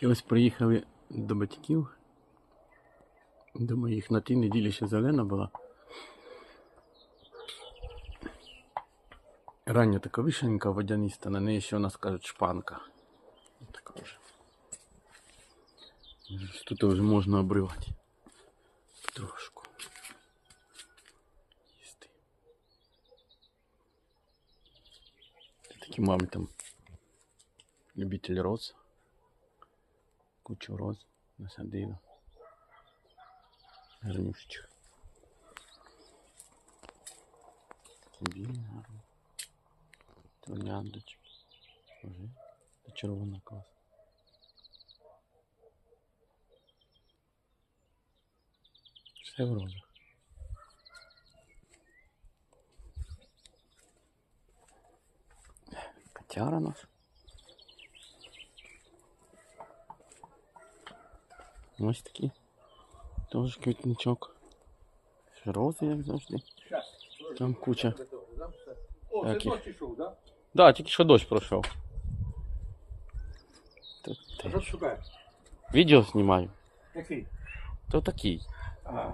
І ось приїхали до батьків. Думаю, їх на тій неділі ще зелена була. Рання така вишенька водяниста, на неї ще у нас кажуть шпанка. Така вже. Тут вже можна обривати. Трошку. Їсти. Це такі мами там любитель роз. Кучу роз насадила. Гарнющих. Білі гарні. Трояндочки. Уже червона клас. Все в розах. Котяра наш. Ось такий. Теж квітничок. Ще Рози, як завжди. Там куча. О, це Яких? дощ ішов, так? Да, тільки що дощ пройшов. Тут А теж. що ти шукаєш? Відео знімаю. Який? То такий. А.